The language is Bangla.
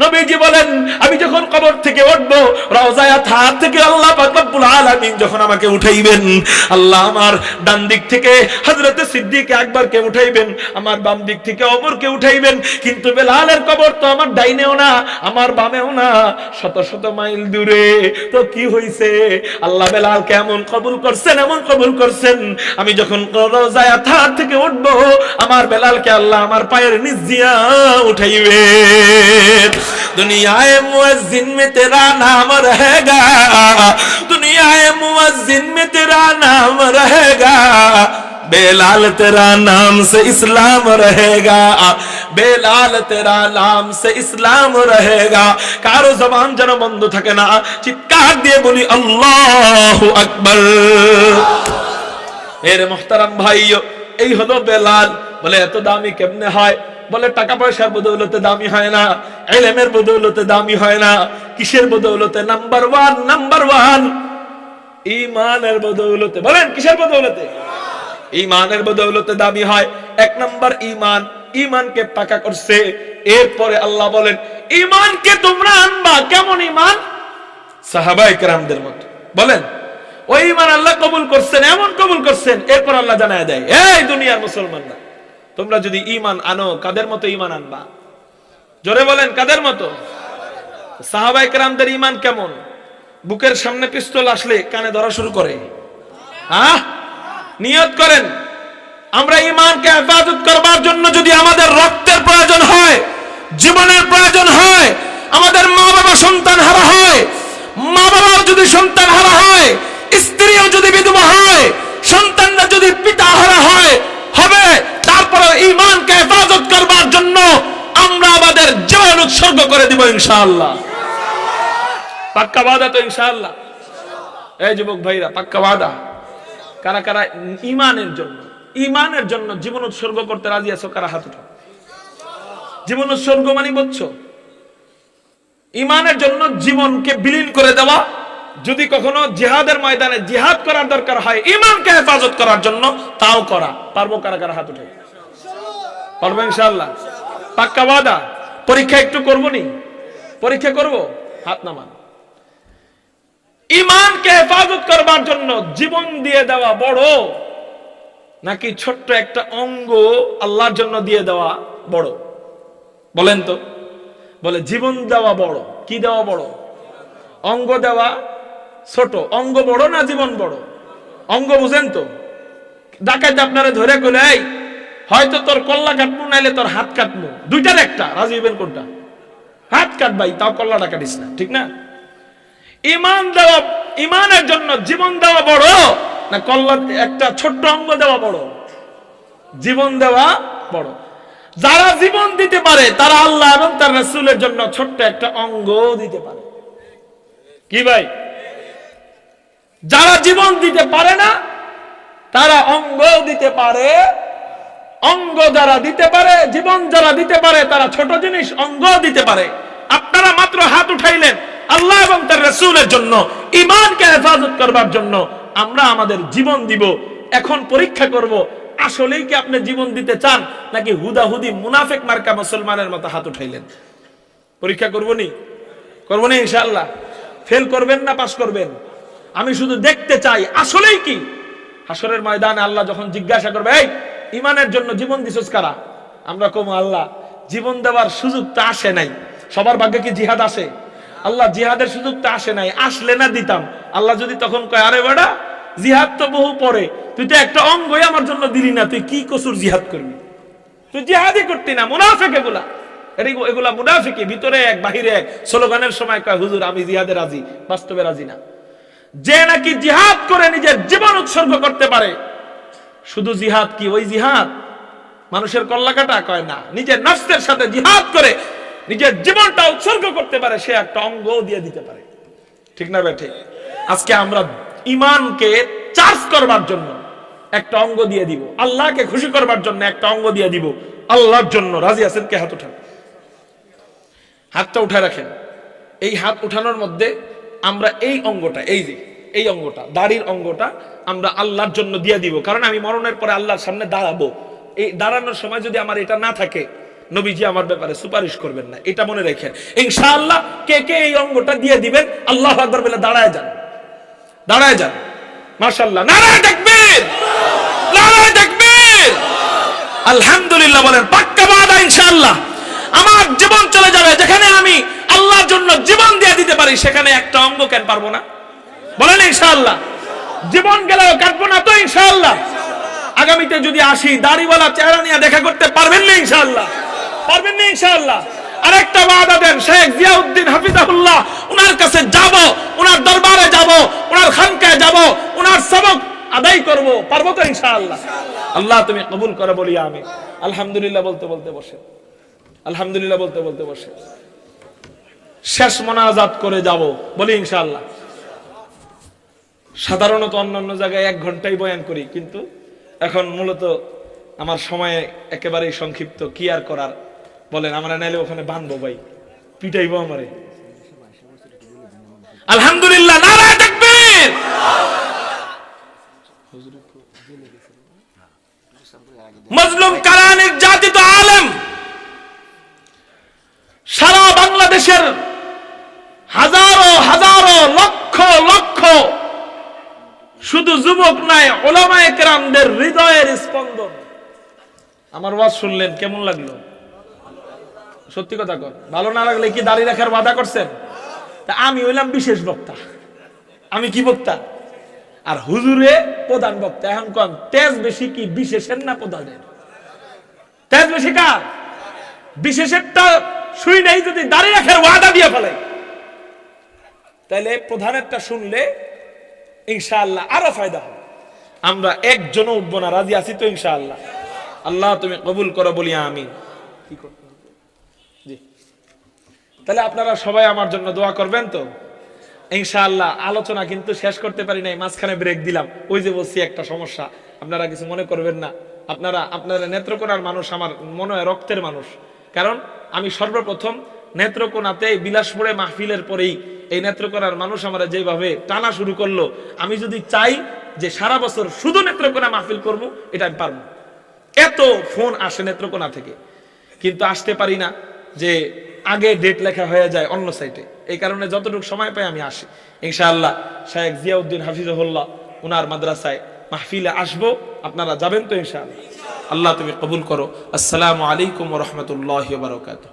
নবীজি বলেন আমি যখন কবর থেকে উঠবো রওজায়া থাক থেকে আল্লাহ রব্বুল আলামিন যখন আমাকে উঠাইবেন, আল্লাহ আমার ডান দিক থেকে হযরতে সিদ্দিক আকবরকে উঠাইবেন, আমার বাম দিক থেকে ওমরকে উঠাইবেন, কিন্তু বেলালের কবর তো আমার ডাইনেও না, আমার বামেও না, শত শত মাইল দূরে। তো কি হইছে? আল্লাহ বেলাল কেমন কবুল করছেন, এমন কবুল করছেন। আমি যখন রোজায় থার থেকে উঠব, আমার বেলালকে আল্লাহ আমার পায়ের নিচ দিয়া উঠাইবে দুনিয়ায় মুয়াজ্জিন মে তেরা নাম রহেগা দুনিয়ায় মুয়াজ্জিন মে তেরা নাম রহেগা बेलाल तेरा नाम से इस्लाम रहेगा বেলাল তেরা নাম সে ইসলাম রহেগা কারো জবান যেন বন্ধ থাকে না চিৎকার দিয়ে বলি আল্লাহু আকবার এর মোহতারাম ভাই এই হলো বেলাল বলে এত দামি কেমনে হয় বলে টাকা পয়সার বদৌলতে দামি হয় না এলেমের বদৌলতে দামি হয় না কিসের বদৌলতে নাম্বার ওয়ান নাম্বার ওয়ান ইমানের বদৌলতে। বলেন, কিসের বদৌলতে? ইমানের বদৌলতে দামি হয়, এক নাম্বার ইমান ইমানকে পাকা করছে। এরপরে আল্লাহ বলেন ইমানকে তোমরা আনবা। কেমন ইমান সাহাবাই কেরামদের মতো। বলেন ওই ইমান আল্লাহ কবুল করছেন, এমন কবুল করছেন। এরপর আল্লাহ জানায় দেয়, এই দুনিয়ার মুসলমানরা, তোমরা যদি ইমান আনো, কাদের মতো ইমান আনবা? জোরে বলেন, কাদের মতো? সাহাবাই কেরামদের ইমান কেমন? বুকের সামনে পিস্তল আসলে কানে ধরা শুরু করে। হ্যাঁ নিয়ত করেন, আমরা ইমানকে হেফাজত করবার জন্য যদি আমাদের রক্তের প্রয়োজন হয়, জীবনের প্রয়োজন হয়, আমাদের মা বাবা সন্তান হারা হয় মা বাবার যদি সন্তান হারা হয়, স্ত্রীও যদি বিধবা হয়, সন্তানরা যদি পিতা হারা হয়, হবে তারপরে ইমানকে হেফাজত করবার জন্য আমরা আমাদের জীবন উৎসর্গ করে দিব ইনশাআল্লাহ। পাক্কা বাদা তো ইনশাআল্লাহ। এই যুবক ভাইরা, পাক্কা বাদা। কারা কারা ইমানের জন্য ইমানের জন্য জীবন উৎসর্গ করতে রাজি আছো, কারা হাত উঠাও। জীবন উৎসর্গ মানে বুঝছ ইমানের জন্য জীবনকে বিলীন করে দেওয়া, যদি কখনো জিহাদের ময়দানে জিহাদ করার দরকার হয়, ইমানকে হেফাজত করার জন্য তাও করা। পারব কারা কারা হাত উঠে পারব ইনশাল্লাহ পাক্কা ওয়াদা পরীক্ষা একটু করব নি? পরীক্ষা করব? হাত নামান। ইমানকে হেফাজত করবার জন্য জীবন দিয়ে দেওয়া বড়, নাকি ছোট্ট একটা অঙ্গ আল্লাহর জন্য দিয়ে দেওয়া বড়? বলেন তো। বলে জীবন দেওয়া বড়, কি দেওয়া বড়? অঙ্গ দেওয়া ছোট। অঙ্গ বড় না জীবন বড়? অঙ্গ বুঝেন তো। ডাকাত আপনারা ধরে এই, হয়তো তোর কল্লা কাটবো নাইলে তোর হাত কাটবো দুইটার একটা, রাজি হইবেন কোনটা? হাত কাটবাই, তাও কল্লাটা কাটিস না, ঠিক না? ইমান দেওয়া, ইমানের জন্য জীবন দেওয়া বড় না কল্লা একটা ছোট্ট অঙ্গ দেওয়া বড়? জীবন দেওয়া বড়। যারা জীবন দিতে পারে, তারা আল্লাহ এবং তার রাসূলের জন্য ছোট্ট একটা অঙ্গ দিতে পারে। কি ভাই? যারা জীবন দিতে পারে না, তারা অঙ্গ দিতে পারে। অঙ্গ যারা দিতে পারে, জীবন যারা দিতে পারে, তারা ছোট জিনিস অঙ্গ দিতে পারে। আপনারা মাত্র হাত উঠাইলেন। আল্লাহ এবং তার রসুলের জন্য ইমানকে হেফাজত করবার জন্য আমরা আমাদের জীবন দিব, এখন পরীক্ষা করব, আসলেই কি আপনি জীবন দিতে চান? নাকি হুদাহুদি মুনাফেক মার্কা মুসলমানের মতো হাত উঠাইলেন? পরীক্ষা করব নি? করব নি ইনশাল্লাহ ফেল করবেন না, পাশ করবেন? আমি শুধু দেখতে চাই, আসলেই কি? হাসরের ময়দানে আল্লাহ যখন জিজ্ঞাসা করবে, এই ইমানের জন্য জীবন দিছস কারা? আমরা কম, আল্লাহ, জীবন দেওয়ার সুযোগ তো আসে নাই। সবার ভাগ্যে কি জিহাদ আসে? আল্লাহ জিহাদের সুযোগ তো আসে নাই, আসলে না দিতাম। আল্লাহ যদি তখন কয়, আরে বেড়া জিহাদ তো বহু পরে, তুই তো একটা অঙ্গই আমার জন্য দিলি না, তুই কি কসুর জিহাদ করবি? তুই জিহাদই করতি না, মুনাফেক এটি- এগুলা মুনাফিকি ভিতরে এক, বাহিরে এক। স্লোগানের সময় কয়, হুজুর, আমি জিহাদে রাজি, বাস্তবে রাজি না। যে নাকি জিহাদ করে নিজের জীবন উৎসর্গ করতে পারে, শুধু জিহাদ কি, ওই জিহাদ? মানুষের কল্লা কাটা কয়, না, নিজের নফসের সাথে জিহাদ করে নিজের জীবনটা উৎসর্গ করতে পারে, সে একটা অঙ্গ দিয়ে দিতে পারে। ঠিক না বে, ঠিক? আজকে আমরা ইমানকে চার্জ করবার জন্য একটা অঙ্গ দিয়ে দিব। আল্লাহকে খুশি করবার জন্য একটা অঙ্গ দিয়ে দিব। আল্লাহর জন্য রাজি আছেন কে? হাত উঠান। হাতটা উঠায় রাখেন। এই হাত উঠানোর মধ্যে আমরা এই অঙ্গটা, এই যে, এই অঙ্গটা, দাড়ির অঙ্গটা আমরা আল্লাহর জন্য দিয়ে দিব। কারণ আমি মরণের পরে আল্লাহর সামনে দাঁড়াবো। এই দাঁড়ানোর সময় যদি আমার এটা না থাকে নবীজি আমার ব্যাপারে সুপারিশ করবেন না, এটা মনে রেখেন। ইনশাআল্লাহ কে কে এই অঙ্গটা দিয়ে দিবেন, আল্লাহ আকবার বলে দাঁড়ায় যান। দাঁড়ায় যান। মাশাআল্লাহ। নারায় তাকবীর! নারায় তাকবীর! আলহামদুলিল্লাহ বলেন, পাক্কা বাদা ইনশাআল্লাহ। আমার জীবন চলে যাবে, যেখানে আমি আল্লাহর জন্য জীবন দিয়ে দিতে পারি, সেখানে একটা অঙ্গ কেন পারব না? বলেন ইনশাআল্লাহ। জীবন গেলেও কাটবো না তো ইনশাআল্লাহ। আগামীতে যদি আসি, দাড়িওয়ালা চেহারা নিয়ে দেখা করতে পারবেন না ইনশাআল্লাহ। পারবেন না ইনশাআল্লাহ। আরেকটা ওয়াদা দেন, শেখ জিয়াউদ্দিন হাফিজাহুল্লাহ কাছে যাব দরবারে যাব খানকায় যাব সবক আদায় করব, পারব তো ইনশাআল্লাহ। আল্লাহ তুমি কবুল বলি আমি আলহামদুলিল্লাহ বলতে বলতে বসে। আলহামদুলিল্লাহ বলতে বলতে বসে। শেষ মোনাজাত করে যাব, বলি ইনশাআল্লাহ। সাধারণত অন্যান্য জায়গায় এক ঘন্টাই বয়ান করি, কিন্তু এখন মূলত আমার সময় একেবারেই সংক্ষিপ্ত, কি আর করার? বলেন, আমরা নাইলে ওখানে বানবো ভাই। পিটাইবো আমারে। আলহামদুলিল্লাহ নারায় তাকবীর! মজলুম কারা নির্যাতিত আলেম, সারা বাংলাদেশের হাজারো হাজারো, লক্ষ লক্ষ, শুধু যুবক নাই ওলামায়ে কেরামদের হৃদয়ের স্পন্দন। আমার ওয়াজ শুনলেন, কেমন লাগল? সত্যি কথা কর ভালো না লাগলে কি দাঁড়িয়ে রাখার বাধা করছেন? তা আমি হইলাম বিশেষ বক্তা। আমি কি বক্তা? আর হুজুরে প্রধান বক্তা। এখন কন, তেজ বেশি কি বিশেষের না প্রধানের? তেজ বেশি কার? বিশেষেরটা শুই নাই যদি দাড়ি রাখার ওয়াদা দিয়ে ফেলে। তাহলে প্রধানেরটা শুনলে ইনশাআল্লাহ আরও ফায়দা হবে। আমরা একজনও উঠবো না, রাজি আছি তো ইনশাআল্লাহ। আল্লাহ তুমি কবুল করো বলি আমি কি? জি তাহলে আপনারা সবাই আমার জন্য দোয়া করবেন তো? ইনশাআল্লাহ, আলোচনা কিন্তু শেষ করতে পারি নাই, মাঝখানে ব্রেক দিলাম। ওই যে বলছি একটা সমস্যা, আপনারা কিছু মনে করবেন না। আপনারা আপনারা নেত্রকোনার মানুষ, আমার মনে হয় রক্তের মানুষ। কারণ আমি সর্বপ্রথম নেত্রকোনাতে বিলাসপুরে মাহফিলের পরেই এই নেত্রকোনার মানুষ আমরা যেভাবে টানা শুরু করল, আমি যদি চাই যে সারা বছর শুধু নেত্রকোনা মাহফিল করব, এটা আমি পারব এত ফোন আসে নেত্রকোনা থেকে। কিন্তু আসতে পারি না যে আগে ডেট লেখা হয়ে যায় অন্য সাইটে এই কারণে যতটুকু সময় পাই আমি আসি। ইনশাআল্লাহ শাহেক জিয়াউদ্দিন হাফিজহল্লাহ, উনার মাদ্রাসায় মাহফিলে আসব। আপনারা যাবেন তো ইনশাআল্লাহ। আল্লাহ তুমি কবুল করো। আসসালামু আলাইকুম রহমতুল্লাহ বারকাতুহ।